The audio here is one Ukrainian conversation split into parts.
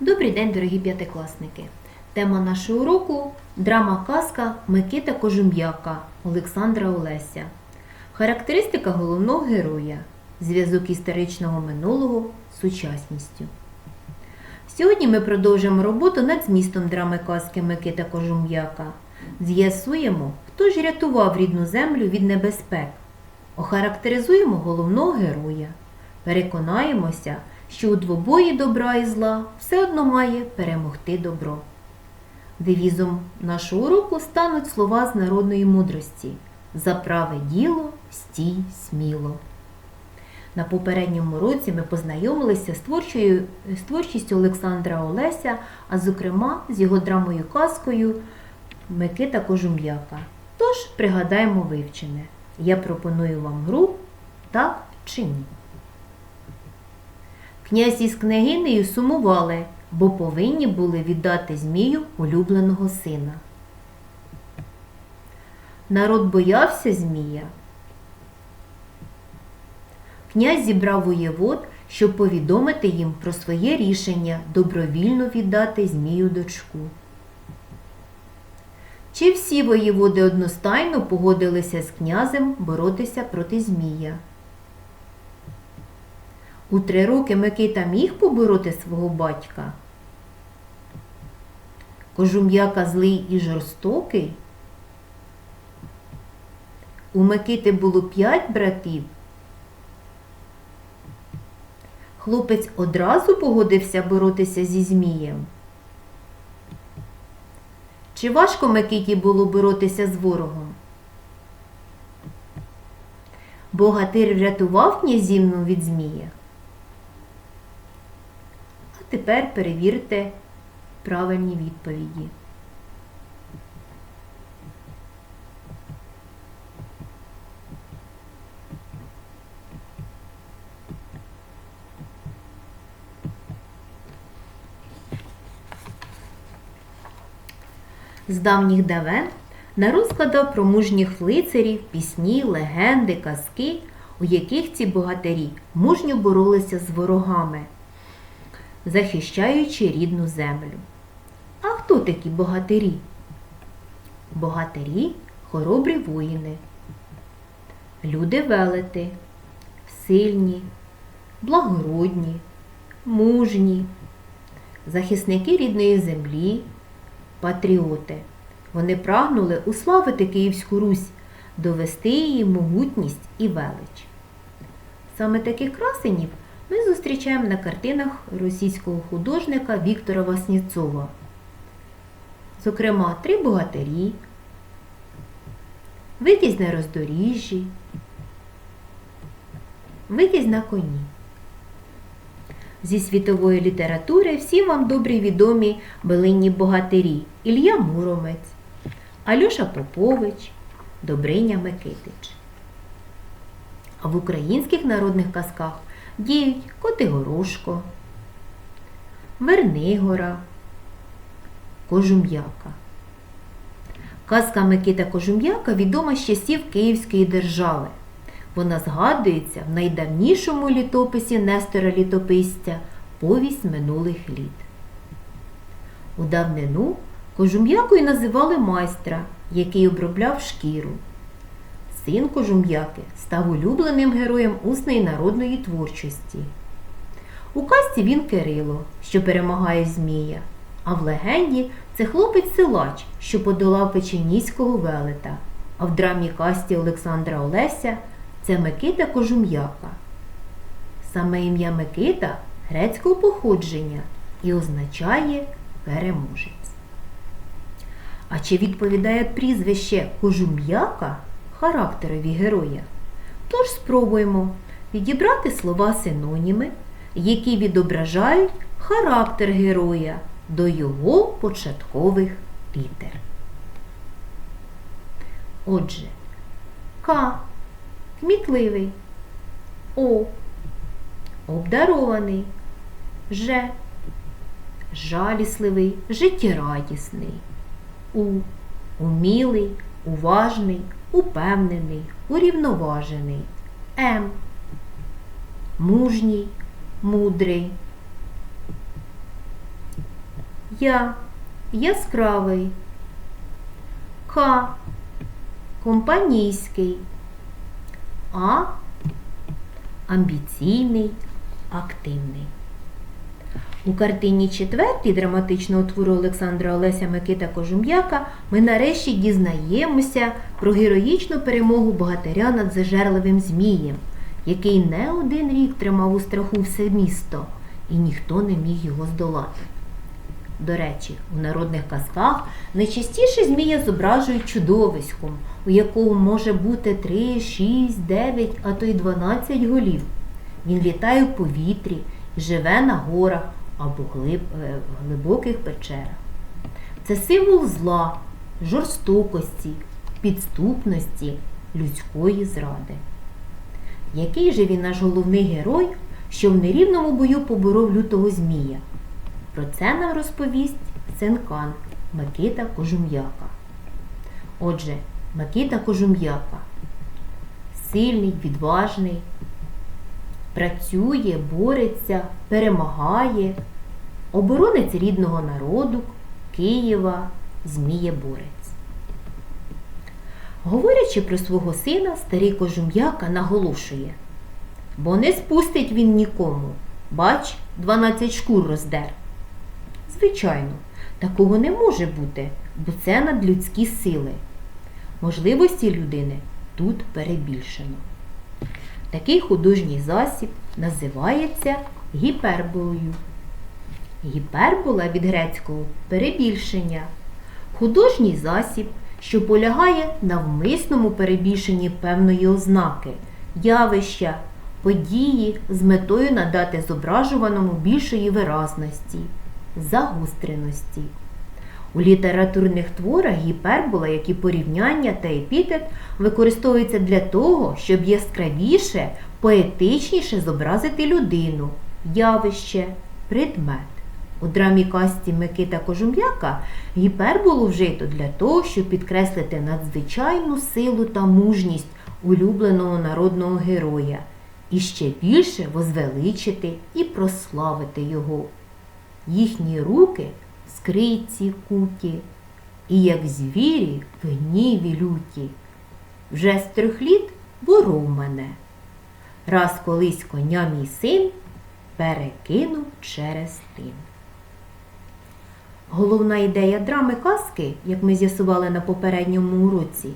Добрий день, дорогі п'ятикласники! Тема нашого уроку драма казка Микита Кожум'яка Олександра Олеся. Характеристика головного героя. Зв'язок історичного минулого з сучасністю. Сьогодні ми продовжимо роботу над змістом драми казки Микита Кожум'яка. З'ясуємо, хто ж рятував рідну землю від небезпек. Охарактеризуємо головного героя. Переконаємося, що у двобої добра і зла все одно має перемогти добро. Девізом нашого уроку стануть слова з народної мудрості За праве діло стій сміло. На попередньому році ми познайомилися з, творчою, з творчістю Олександра Олеся, а зокрема з його драмою казкою Микита Кожум'яка. Тож пригадаємо вивчене. Я пропоную вам гру так чи ні. Князь із княгинею сумували, бо повинні були віддати Змію улюбленого сина. Народ боявся Змія. Князь зібрав воєвод, щоб повідомити їм про своє рішення добровільно віддати Змію дочку. Чи всі воєводи одностайно погодилися з князем боротися проти Змія? У три роки Микита міг побороти свого батька. Кожум'яка злий і жорстокий. У Микити було п'ять братів. Хлопець одразу погодився боротися зі Змієм. Чи важко Микиті було боротися з ворогом? Богатир врятував князівну від Змія. А тепер перевірте правильні відповіді. З давніх давен народ складав про мужніх лицарів, пісні, легенди, казки, у яких ці богатирі мужньо боролися з ворогами, захищаючи рідну землю. А хто такі богатирі? Богатирі хоробрі воїни, люди велети, сильні, благородні, мужні, захисники рідної землі, патріоти. Вони прагнули уславити Київську Русь, довести її могутність і велич. Саме таких красенів ми зустрічаємо на картинах російського художника Віктора Васнєцова. Зокрема, три богатирі, витязь на роздоріжжі, витязь на коні. Зі світової літератури всім вам добрі відомі билинні богатирі Ілля Муромець, Альоша Попович, Добриня Микитич. А в українських народних казках діють Котигорошко, Вернигора, Кожум'яка. Казка Микита Кожум'яка відома з часів Київської держави. Вона згадується в найдавнішому літописі Нестора Літописця Повість минулих літ. У давнину кожум'якою називали майстра, який обробляв шкіру. Син кожум'яки став улюбленим героєм усної народної творчості. У казці він Кирило, що перемагає Змія, а в легенді це хлопець силач, що подолав печеніського велета, а в драмі касті Олександра Олеся це Микита Кожум'яка. Саме ім'я Микита грецького походження і означає переможець. А чи відповідає прізвище Кожум'яка характерові героя? Тож спробуємо підібрати слова синоніми, які відображають характер героя до його початкових літер. Отже, К кмітливий, О, обдарований, Ж. Жалісливий, життєрадісний. У. Умілий, уважний, упевнений, урівноважений. М. Мужній, мудрий. Я. Яскравий. К. Компанійський. А. Амбіційний, активний. У картині четвертій драматичного твору Олександра Олеся Микита Кожум'яка ми нарешті дізнаємося про героїчну перемогу богатиря над зажерливим змієм, який не один рік тримав у страху все місто, і ніхто не міг його здолати. До речі, у народних казках найчастіше змія зображують чудовиськом, у якого може бути 3, 6, 9, а то й 12 голів. Він літає в повітрі і живе на горах або глиб, е, глибоких печерах. Це символ зла, жорстокості, підступності, людської зради. Який же він наш головний герой, що в нерівному бою поборов лютого змія? Про це нам розповість Сенкан Микита Кожум'яка. Отже, Микита Кожум'яка сильний, відважний, працює, бореться, перемагає, оборонець рідного народу, Києва, Змієборець. Говорячи про свого сина, старий Кожум'яка наголошує, бо не спустить він нікому. Бач, 12 шкур роздер. Звичайно, такого не може бути, бо це надлюдські сили. Можливості людини тут перебільшено. Такий художній засіб називається гіперболою. Гіпербола від грецького перебільшення. Художній засіб, що полягає на вмисному перебільшенні певної ознаки, явища, події з метою надати зображуваному більшої виразності, загостреності. У літературних творах гіпербола, як і порівняння та епітет, використовуються для того, щоб яскравіше, поетичніше зобразити людину, явище, предмет. У драмі касті Микита Кожум'яка гіперболу вжито для того, щоб підкреслити надзвичайну силу та мужність улюбленого народного героя і ще більше возвеличити і прославити його. Їхні руки скриці куті, і як звірі в гніві люті. Вже з трьох літ боров мене. Раз колись коня мій син перекинув через тин. Головна ідея драми казки, як ми з'ясували на попередньому уроці,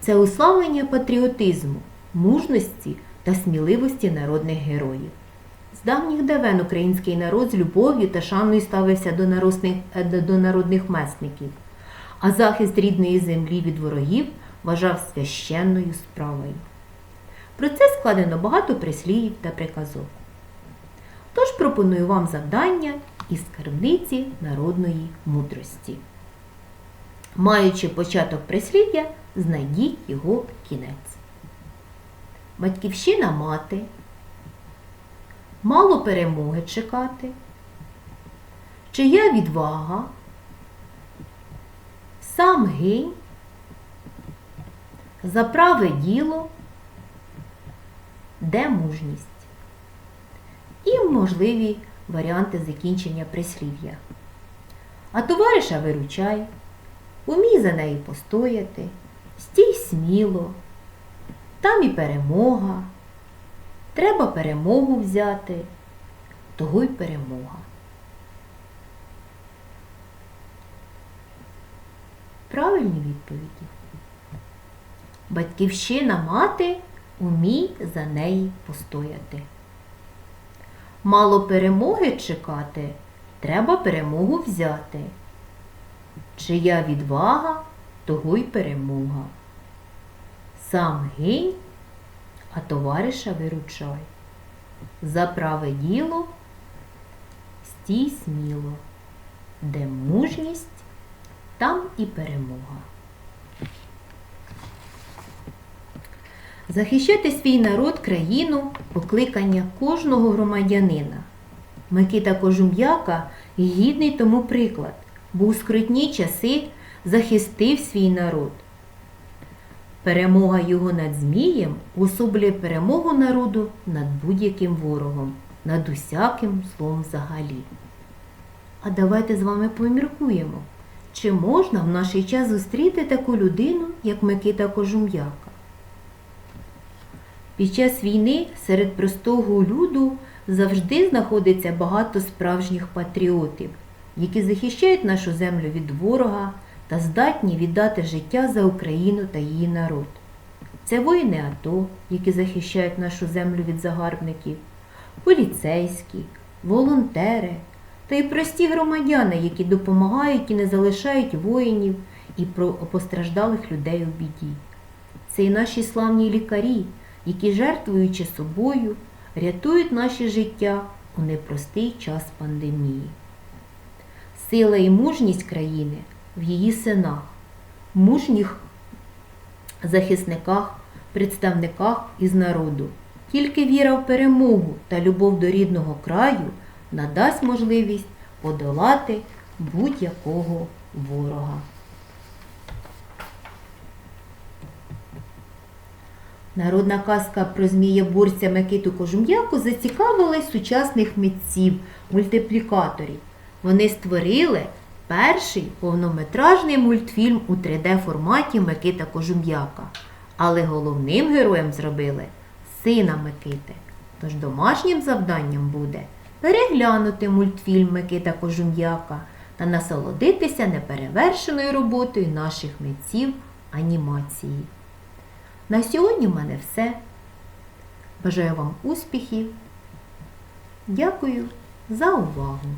це уславлення патріотизму, мужності та сміливості народних героїв. З давніх давен український народ з любов'ю та шаною ставився до народних, е, до народних месників, а захист рідної землі від ворогів вважав священною справою. Про це складено багато прислів'їв та приказок. Тож пропоную вам завдання із скарбниці народної мудрості. Маючи початок прислів'я, знайдіть його кінець. Батьківщина мати. Мало перемоги чекати. Чия відвага? Сам гинь. За праве діло, де мужність. І можливі варіанти закінчення прислів'я. А товариша виручай, умій за неї постояти, стій сміло, там і перемога. Треба перемогу взяти, того й перемога. Правильні відповіді. Батьківщина мати умій за неї постояти. Мало перемоги чекати, треба перемогу взяти. Чия відвага, того й перемога. Сам гинь, а товариша виручай. За праве діло стій сміло, де мужність, там і перемога. Захищати свій народ, країну покликання кожного громадянина. Микита Кожум'яка гідний тому приклад, бо у скрутні часи захистив свій народ. Перемога його над Змієм особлює перемогу народу над будь-яким ворогом, над усяким злом взагалі. А давайте з вами поміркуємо, чи можна в наш час зустріти таку людину, як Микита Кожум'яка? Під час війни серед простого люду завжди знаходиться багато справжніх патріотів, які захищають нашу землю від ворога та здатні віддати життя за Україну та її народ. Це воїни АТО, які захищають нашу землю від загарбників, поліцейські, волонтери та й прості громадяни, які допомагають і не залишають воїнів і постраждалих людей у біді. Це і наші славні лікарі, які, жертвуючи собою, рятують наші життя у непростий час пандемії. Сила і мужність країни в її синах, мужніх захисниках, представниках із народу. Тільки віра в перемогу та любов до рідного краю надасть можливість подолати будь-якого ворога. Народна казка про змієборця Микиту Кожум'яку зацікавила сучасних митців, мультиплікаторів. Вони створили перший повнометражний мультфільм у 3D форматі Микита Кожум'яка. Але головним героєм зробили сина Микити. Тож домашнім завданням буде переглянути мультфільм Микита Кожум'яка та насолодитися неперевершеною роботою наших митців анімації. На сьогодні в мене все. Бажаю вам успіхів. Дякую за увагу!